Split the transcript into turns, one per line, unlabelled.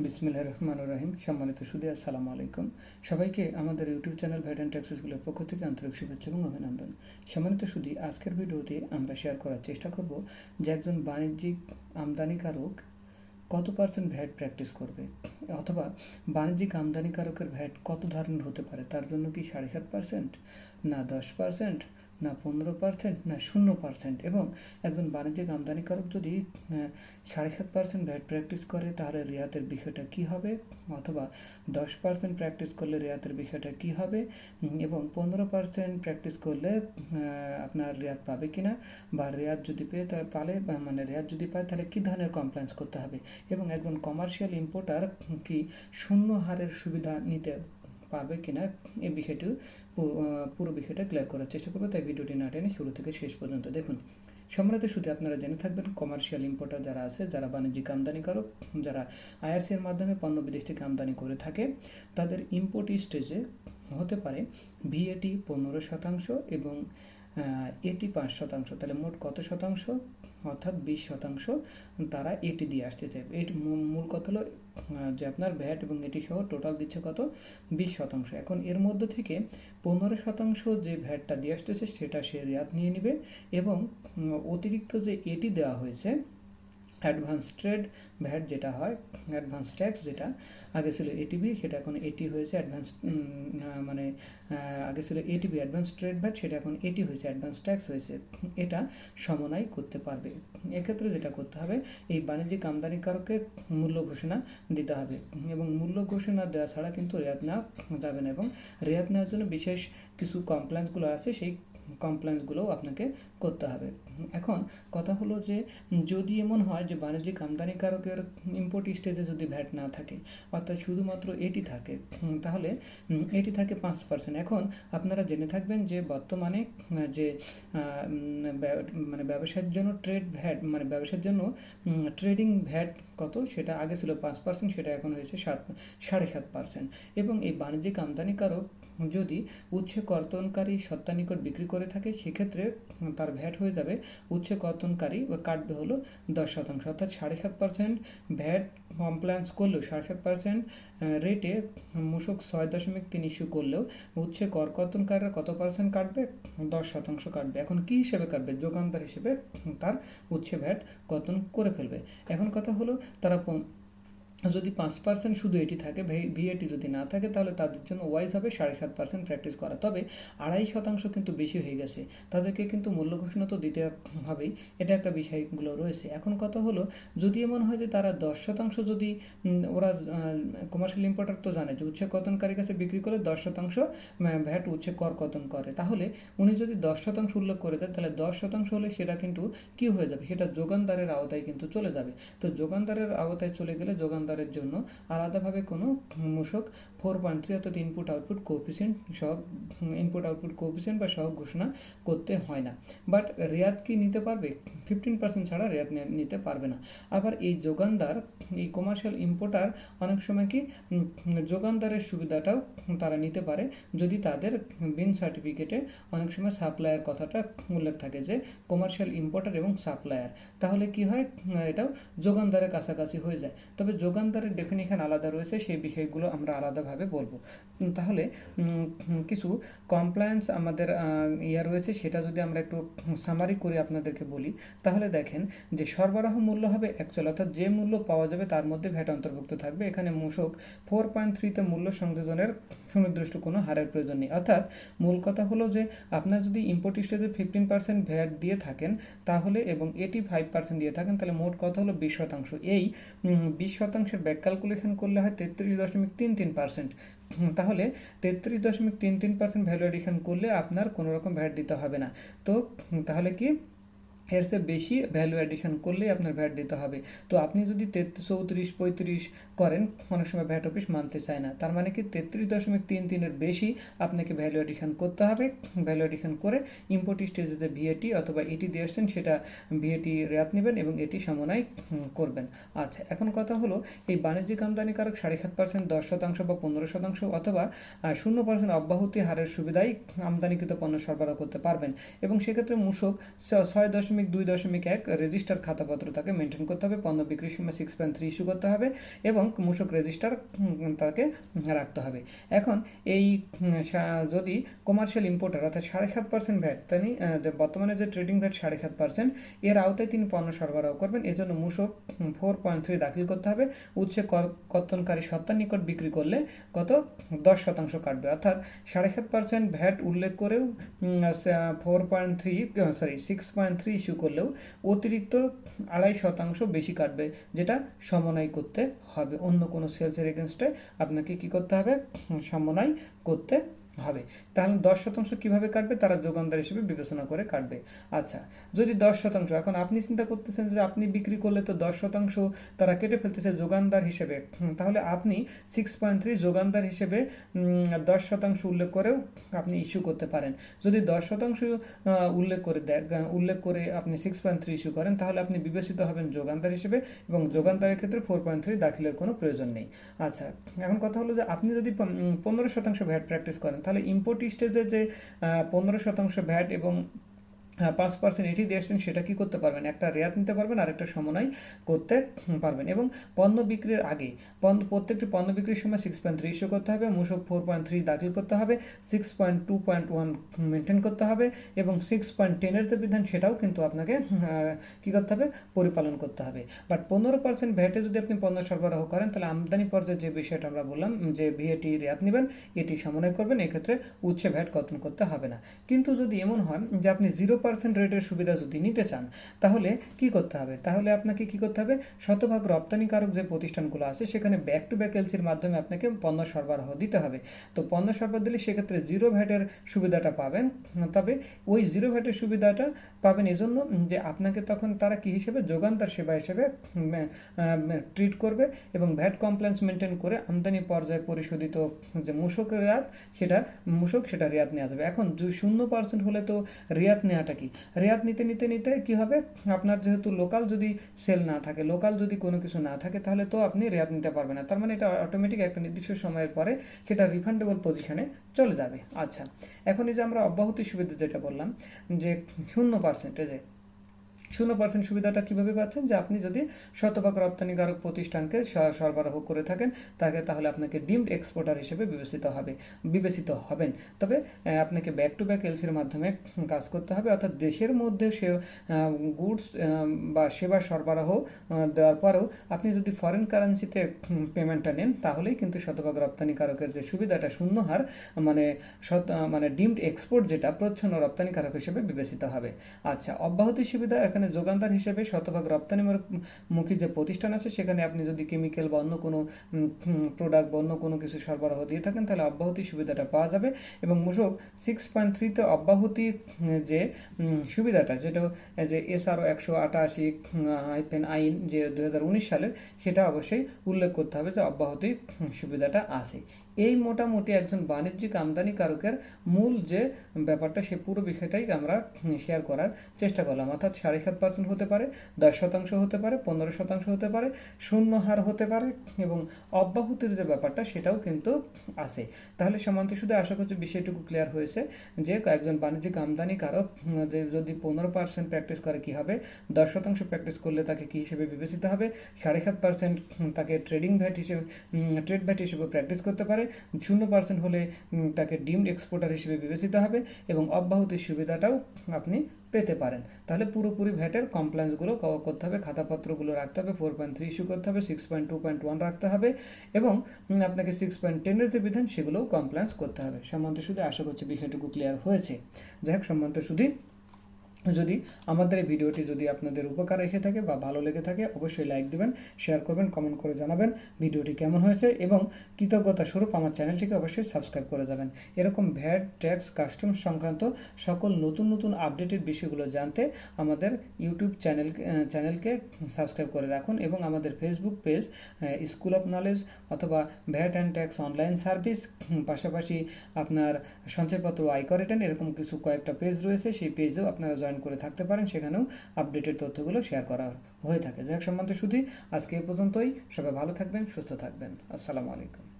বিসমিল্লাহ রহমান রাহিম। সম্মানিত সুদী, আসসালামু আলাইকুম। সবাইকে আমাদের ইউটিউব চ্যানেল ভ্যাট অ্যান্ড ট্যাক্সেসগুলোর পক্ষ থেকে আন্তরিক শুভেচ্ছা এবং অভিনন্দন। সম্মানিত সুদী, আজকের ভিডিওতে আমরা শেয়ার করার চেষ্টা করব যে একজন বাণিজ্যিক আমদানিকারক কত পার্সেন্ট ভ্যাট প্র্যাকটিস করবে, অথবা বাণিজ্যিক আমদানিকারকের ভ্যাট কত ধরনের হতে পারে, তার জন্য কি সাড়ে সাত পার্সেন্ট না দশ পার্সেন্ট না পনেরো পার্সেন্ট না শূন্য পার্সেন্ট এবং একজন বাণিজ্যিক আমদানিকারক যদি সাড়ে সাত পার্সেন্ট ভ্যাট প্র্যাকটিস করে, তাহলে রেয়াতের বিষয়টা কি হবে? অথবা দশ পার্সেন্ট প্র্যাকটিস করলে রেয়াতের বিষয়টা কি হবে? এবং পনেরো পার্সেন্ট প্র্যাকটিস করলে আপনার রেয়াত পাবে কি না বা রেয়াত যদি পেয়ে তা, পালে, বা মানে রেয়াত যদি পায়, তাহলে কী ধরনের কমপ্লেন্স করতে হবে? এবং একজন কমার্শিয়াল ইম্পোর্টার কি শূন্য হারের সুবিধা নিতে পাবে কিনা এই বিষয়টি পুরো বিষয়টা ক্লিয়ার করার চেষ্টা করব, তাই ভিডিওটি না টেনে শুরু থেকে শেষ পর্যন্ত দেখুন। সম্রাট শুধু আপনারা জেনে থাকবেন কমার্শিয়াল ইম্পোর্টার যারা আছে, যারা বাণিজ্যিক আমদানিকারক যারা আইআরসির মাধ্যমে পণ্য বিদেশ থেকে আমদানি করে থাকে, তাদের ইম্পোর্ট স্টেজে হতে পারে ভিএটি পনেরো শতাংশ এবং এটি পাঁচ শতাংশ, তাহলে মোট কত শতাংশ? অর্থাৎ বিশ শতাংশ তারা এটি দিয়ে আসতে চাইবে। এটি মূল কথা হলো যে আপনার ভ্যাট এবং এটি সহ টোটাল দিচ্ছে কত? বিশ শতাংশ। এখন এর মধ্যে থেকে পনেরো শতাংশ যে ভ্যাটটা দিয়ে আসতেছে, সেটা সে রেয়াত নিয়ে নেবে এবং অতিরিক্ত যে এটি দেওয়া হয়েছে অ্যাডভান্স ট্রেড ভ্যাট যেটা হয় অ্যাডভান্স ট্যাক্স যেটা, আগে ছিল এটিবি সেটা এখন এটি হয়েছে অ্যাডভান্স মানে আগে ছিল এটিবি অ্যাডভান্স ট্রেড ভ্যাট, সেটা এখন এটি হয়েছে অ্যাডভান্স ট্যাক্স হয়েছে। এটা সমন্বয় করতে পারবে। এক্ষেত্রে যেটা করতে হবে, এই বাণিজ্যিক আমদানিকারককে মূল্য ঘোষণা দিতে হবে। এবং মূল্য ঘোষণা দেওয়া ছাড়া কিন্তু রেয়াত নেওয়া যাবে না। এবং রেয়াত নেওয়ার জন্য বিশেষ কিছু কমপ্লেন্সগুলো আছে, সেই কমপ্লেন্সগুলোও আপনাকে করতে হবে। এখন কথা হলো যে, যদি এমন হয় যে, বাণিজ্যিক আমদানিকারকের ইম্পোর্ট স্টেজে যদি ভ্যাট না থাকে, অর্থাৎ শুধুমাত্র এটি থাকে তাহলে এটি থাকে পাঁচ পার্সেন্ট এখন আপনারা জেনে থাকবেন যে, বর্তমানে যে মানে ব্যবসার জন্য ট্রেড ভ্যাট মানে ব্যবসার জন্য ট্রেডিং ভ্যাট কত? সেটা আগে ছিল পাঁচ পার্সেন্ট সেটা এখন হয়েছে সাত, সাড়ে সাত পার্সেন্ট এবং এই বাণিজ্যিক আমদানিকারক যদি উচ্ছে কর্তনকারী সত্তা নিকট বিক্রি করে থাকে, সেক্ষেত্রে তার ভ্যাট হয়ে যাবে। উচ্ছে কর্তনকারী ও কাটবে হলো দশ শতাংশ, অর্থাৎ সাড়ে সাত পার্সেন্ট ভ্যাট কমপ্লায়েন্স করলেও সাড়ে সাত পার্সেন্ট রেটে মূসক ছয় দশমিক তিন ইস্যু করলেও উচ্ছে কর কর্তনকারীরা কত পার্সেন্ট কাটবে? দশ শতাংশ কাটবে। এখন কি হিসেবে কাটবে? যোগানদার হিসেবে তার উচ্ছে ভ্যাট কর্তন করে ফেলবে। এখন কথা হলো, তারা যদি পাঁচ পার্সেন্ট শুধু এটি থাকে ভিএটি যদি না থাকে, তাহলে তাদের জন্য ওয়াইজ হবে সাড়ে সাত পার্সেন্ট প্র্যাকটিস করা। তবে আড়াই শতাংশ কিন্তু বেশি হয়ে গেছে। তাদেরকে কিন্তু মূল্য ঘোষণা তো দিতে হবেই, এটা একটা বিষয়গুলো রয়েছে। এখন কথা হলো, যদি এমন হয় যে তারা দশ শতাংশ যদি ওরা কমার্শিয়াল ইম্পোর্টার তো জানে যে উচ্ছে কতনকারীর কাছে বিক্রি করে দশ শতাংশ ভ্যাট উচ্ছে কর কতন করে, তাহলে উনি যদি দশ শতাংশ উল্লেখ করে দেন তাহলে দশ শতাংশ হলে সেটা কিন্তু কি হয়ে যাবে? সেটা যোগানদারের আওতায় কিন্তু চলে যাবে। তো যোগানদারের আওতায় চলে গেলে যোগানদারের জন্য আলাদাভাবে কোনো মূসক ফোর পয়েন্ট থ্রি অর্থাৎ ইনপুট আউটপুট কোফিসিয়েন্ট সহ ইনপুট আউটপুট কোফিসিয়েন্ট বা সহ ঘোষণা করতে হয় না। বাট রেয়াত কি নিতে পারবে? ফিফটিন পার্সেন্ট ছাড়া রেয়াত নিতে পারবে না। আবার এই যোগানদার, এই কমার্শিয়াল ইম্পোর্টার অনেক সময় কি যোগানদারের সুবিধাটাও তারা নিতে পারে যদি তাদের বিন সার্টিফিকেটে অনেক সময় সাপ্লায়ার কথাটা উল্লেখ থাকে যে কমার্শিয়াল ইম্পোর্টার এবং সাপ্লায়ার তাহলে কি হয়? এটাও যোগানদারের কাছাকাছি হয়ে যায়। তবে যোগানদারের ডেফিনিশন আলাদা রয়েছে, সেই বিষয়গুলো আমরা আলাদাভাবে বলব। তাহলে কিছু কমপ্লায়েন্স আমাদের ইয়া রয়েছে, সেটা যদি আমরা একটু সামারি করে আপনাদেরকে বলি, তাহলে দেখেন যে সরবরাহ মূল্য হবে অ্যাকচুয়াল অর্থাৎ যে মূল্য পাওয়া যাবে তার মধ্যে ভ্যাট অন্তর্ভুক্ত থাকবে। এখানে মূসক ফোর পয়েন্ট থ্রিতে মূল্য সংযোজনের সুনির্দিষ্ট কোনো হারের প্রয়োজন নেই। অর্থাৎ মূল কথা হলো যে, আপনার যদি ইম্পোর্ট স্টেজে ফিফটিন পার্সেন্ট ভ্যাট দিয়ে থাকেন, তাহলে এবং এটি ফাইভ পার্সেন্ট দিয়ে থাকেন, তাহলে মোট কথা হলো বিশ শতাংশ। এই বিশ শতাংশের ব্যাক ক্যালকুলেশন করলে হয় তেত্রিশ দশমিক তিন তিন পার্সেন্ট তাহলে তেত্রিশ দশমিক তিন তিন পার্সেন্ট ভ্যালু এডিশন করলে আপনার কোনো রকম ভ্যাট দিতে হবে না। তো তাহলে কি এর চেয়ে বেশি ভ্যালু অ্যাডিশন করলেই আপনার ভ্যাট দিতে হবে। তো আপনি যদি চৌত্রিশ, পঁয়ত্রিশ করেন, অনেক সময় ভ্যাট অফিস মানতে চায় না। তার মানে কি তেত্রিশ দশমিক তিন তিনের বেশি আপনাকে ভ্যালু অ্যাডিশন করতে হবে। ভ্যালু অ্যাডিশন করে ইম্পোর্ট স্টেজে যে ভিএটি অথবা এটি দিয়ে আসছেন, সেটা ভিএটি র্যাপ নেবেন এবং এটি সমন্বয় করবেন। আচ্ছা এখন কথা হলো, এই বাণিজ্যিক আমদানিকারক সাড়ে সাত পার্সেন্ট দশ শতাংশ বা পনেরো শতাংশ অথবা শূন্য পার্সেন্ট অব্যাহতি হারের সুবিধায় আমদানিকৃত পণ্য সরবরাহ করতে পারবেন। এবং সেক্ষেত্রে মূসক ছয় দশমিক দশমিক দুই দশমিক এক রেজিস্টার খাতাপত্র তাকে মেনটেন করতে হবে, পণ্য বিক্রির সময় সিক্স পয়েন্ট থ্রি ইস্যু করতে হবে এবং মূসক রেজিস্টার তাকে রাখতে হবে। এখন এই যদি কমার্শিয়াল ইম্পোর্টার অর্থাৎ সাড়ে সাত পার্সেন্ট ভ্যাট তিনি বর্তমানে যে ট্রেডিং ভ্যাট সাড়ে সাত পার্সেন্ট এর আওতায় তিনি পণ্য সরবরাহ করবেন। এজন্য মূসক ফোর পয়েন্ট থ্রি দাখিল করতে হবে। কর কর্তনকারী সত্তার নিকট বিক্রি করলে কত? দশ শতাংশ কাটবে। অর্থাৎ সাড়ে সাত পার্সেন্ট ভ্যাট উল্লেখ করেও four point three sorry six point three issue করলেও অতিরিক্ত আড়াই শতাংশ বেশি কাটবে, যেটা সমন্বয় করতে হবে। অন্য কোনো সেলসের এগেনস্টে আপনাকে কি করতে হবে? সমন্বয় করতে হবে। তাহলে দশ শতাংশ কীভাবে কাটবে? তারা যোগানদার হিসেবে বিবেচনা করে কাটবে। আচ্ছা যদি দশ শতাংশ, এখন আপনি চিন্তা করতেছেন যে আপনি বিক্রি করলে তো দশ শতাংশ তারা কেটে ফেলতেছে যোগানদার হিসেবে। তাহলে আপনি সিক্স পয়েন্ট থ্রি যোগানদার হিসেবে দশ শতাংশ উল্লেখ করেও আপনি ইস্যু করতে পারেন। যদি দশ শতাংশ উল্লেখ করে দেয় উল্লেখ করে আপনি সিক্স পয়েন্ট থ্রি ইস্যু করেন, তাহলে আপনি বিবেচিত হবেন যোগানদার হিসেবে এবং যোগানদারের ক্ষেত্রে ফোর পয়েন্ট থ্রি দাখিলের কোনো প্রয়োজন নেই। আচ্ছা এখন কথা হলো যে আপনি যদি পনেরো শতাংশ ভ্যাট প্র্যাকটিস করেন তাহলে ইম্পোর্ট স্টেজে যে পনেরো শতাংশ ভ্যাট এবং পাঁচ পার্সেন্ট এটি দিয়েছেন সেটা কি করতে পারবেন? একটা রেয়াত নিতে পারবেন আর একটা সমন্বয় করতে পারবেন। এবং পণ্য বিক্রির আগে, পণ্য, প্রত্যেকটি পণ্য বিক্রির সময় সিক্স পয়েন্ট থ্রি ইস্যু করতে হবে, মূসক ফোর পয়েন্ট থ্রি দাখিল করতে হবে six point two point one maintain করতে হবে এবং সিক্স পয়েন্ট টেনের যে বিধান, সেটাও কিন্তু আপনাকে কি করতে হবে? পরিপালন করতে হবে। বাট পনেরো পার্সেন্ট ভ্যাটে যদি আপনি পণ্য সরবরাহ করেন, তাহলে আমদানি পর্যায়ে যে বিষয়টা আমরা বললাম যে ভিএটি রেয়াত নেবেন, এটি সমন্বয় করবেন, এক্ষেত্রে উচ্ছে ভ্যাট কর্তন করতে হবে না। কিন্তু যদি এমন হয় যে আপনি জিরো পার্সেন্ট রেটের সুবিধা যদি নিতে চান, তাহলে কি করতে হবে? তাহলে আপনাকে কি করতে হবে? শতভাগ রপ্তানিকারক যে প্রতিষ্ঠানগুলো আছে, সেখানে ব্যাক টু ব্যাক এলসির মাধ্যমে আপনাকে পণ্য সরবরাহ দিতে হবে। তো পণ্য সরবরাহ দিলে সেক্ষেত্রে জিরো ভ্যাটের সুবিধাটা পাবেন। তবে ওই জিরো ভ্যাটের সুবিধাটা পাবেন এজন্য যে আপনাকে তখন তারা কি হিসেবে? যোগানদার সেবা হিসেবে ট্রিট করবে এবং ভ্যাট কমপ্লেন্স মেনটেন করে আমদানি পর্যায়ে পরিশোধিত যে মূসক রেয়াত, সেটা, মূসক সেটা রেয়াত নেওয়া যাবে। এখন শূন্য পার্সেন্ট হলে তো রেয়াত নেওয়াটা কি? রেয়াত নিতে নিতে নিতে কি হবে? আপনার যেহেতু লোকাল যদি সেল না থাকে লোকাল যদি কোনো কিছু না থাকে, তাহলে তো আপনি রেয়াত নিতে পারবেন না। তার মানে এটা অটোমেটিক একটা নির্দিষ্ট সময়ের পরে সেটা রিফান্ডেবল পজিশনে চলে যাবে। আচ্ছা এখন এই যে আমরা অব্যাহতি সুবিধা যেটা বললাম, যে শূন্য পার্সেন্টেজে শূন্য পার্সেন্ট সুবিধাটা কীভাবে পাচ্ছেন? যে আপনি যদি শতভাগ রপ্তানিকারক প্রতিষ্ঠানকে সরবরাহ করে থাকেন, তাকে, তাহলে আপনাকে ডিমড এক্সপোর্টার হিসেবে বিবেচিত হবে, বিবেচিত হবেন। তবে আপনাকে ব্যাক টু ব্যাক এলসির মাধ্যমে কাজ করতে হবে, অর্থাৎ দেশের মধ্যে সে গুডস বা সেবা সরবরাহ দেওয়ার পরেও আপনি যদি ফরেন কারেন্সিতে পেমেন্টটা নেন, তাহলেই কিন্তু শতভাগ রপ্তানিকারকের যে সুবিধাটা শূন্য হার মানে শত মানে ডিমড এক্সপোর্ট যেটা, প্রচ্ছন্ন রপ্তানিকারক হিসেবে বিবেচিত হবে। আচ্ছা অব্যাহতি সুবিধা এখানে যোগানদার হিসেবে শতভাগ রপ্তানি মুখী যে প্রতিষ্ঠান আছে, সেখানে আপনি যদি কেমিক্যাল বা অন্য কোনো প্রোডাক্ট বা অন্য কোনো কিছু সরবরাহ দিয়ে থাকেন, তাহলে অব্যাহতি সুবিধাটা পাওয়া যাবে। এবং মূসক সিক্স পয়েন্ট থ্রিতে অব্যাহতি যে সুবিধাটা, যেটা যে এসআরও একশো আটাশি হাইফেন আইন যে দু সালের, সেটা অবশ্যই উল্লেখ করতে হবে যে অব্যাহতি সুবিধাটা আছে। এই মোটামুটি একজন বাণিজ্যিক আমদানিকারকের মূল যে ব্যাপারটা, সে পুরো বিষয়টাই আমরা শেয়ার করার চেষ্টা করলাম। অর্থাৎ সাড়ে সাত পার্সেন্ট হতে পারে, দশ শতাংশ হতে পারে, পনেরো শতাংশ হতে পারে, শূন্য হার হতে পারে এবং অব্যাহতির যে ব্যাপারটা, সেটাও কিন্তু আছে। তাহলে সমান্ত শুধু আশা করছি বিষয়টুকু ক্লিয়ার হয়েছে যে একজন বাণিজ্যিক আমদানিকারক যদি পনেরো পার্সেন্ট প্র্যাকটিস করে কি হবে? দশ শতাংশ প্র্যাকটিস করলে তাকে কি হিসেবে বিবেচিত হবে? সাড়ে সাত পার্সেন্ট তাকে ট্রেডিং ভ্যাট হিসেবে ট্রেড ভ্যাট হিসেবে প্র্যাকটিস করতে পারে? শূন্য পার্সেন্ট হলে তাকে ডিমড এক্সপোর্টার হিসেবে বিবেচিত হবে এবং অব্যাহতির সুবিধাটাও আপনি পেতে পারেন। তাহলে পুরোপুরি ভ্যাটের কমপ্লেন্সগুলো করতে হবে, খাতাপত্রগুলো রাখতে হবে ফোর পয়েন্ট থ্রি ইস্যু করতে হবে six point two point one রাখতে হবে এবং আপনাকে সিক্স পয়েন্ট টেনের যে বিধান সেগুলোও কমপ্লেন্স করতে হবে। সম্বন্ধে শুধু আশা করছি বিষয়টুকু ক্লিয়ার হয়েছে। যাই হোক, সম্বন্ধে শুধু যদি আমাদের এই ভিডিওটি যদি আপনাদের উপকার রেখে থাকে বা ভালো লেগে থাকে, অবশ্যই লাইক দেবেন শেয়ার করবেন কমেন্ট করে জানাবেন ভিডিওটি কেমন হয়েছে এবং কৃতজ্ঞতা স্বরূপ আমার চ্যানেলটিকে অবশ্যই সাবস্ক্রাইব করে যাবেন। এরকম ভ্যাট ট্যাক্স কাস্টম সংক্রান্ত সকল নতুন নতুন আপডেটের বিষয়গুলো জানতে আমাদের ইউটিউব চ্যানেল চ্যানেলকে সাবস্ক্রাইব করে রাখুন এবং আমাদের Facebook page school of knowledge অথবা VAT and tax online service, পাশাপাশি আপনার সঞ্চয়পত্র আয়কর রিটার্ন এরকম কিছু কয়েকটা পেজ রয়েছে, সেই পেজেও আপনারা জয়েন করে থাকতে পারেন, সেখানেও আপডেটের তথ্যগুলো শেয়ার করা হয়ে থাকে। যাই হোক সম্বন্ধে শুধু আজকে এ পর্যন্তই। সবাই ভালো থাকবেন, সুস্থ থাকবেন। আসসালামু আলাইকুম।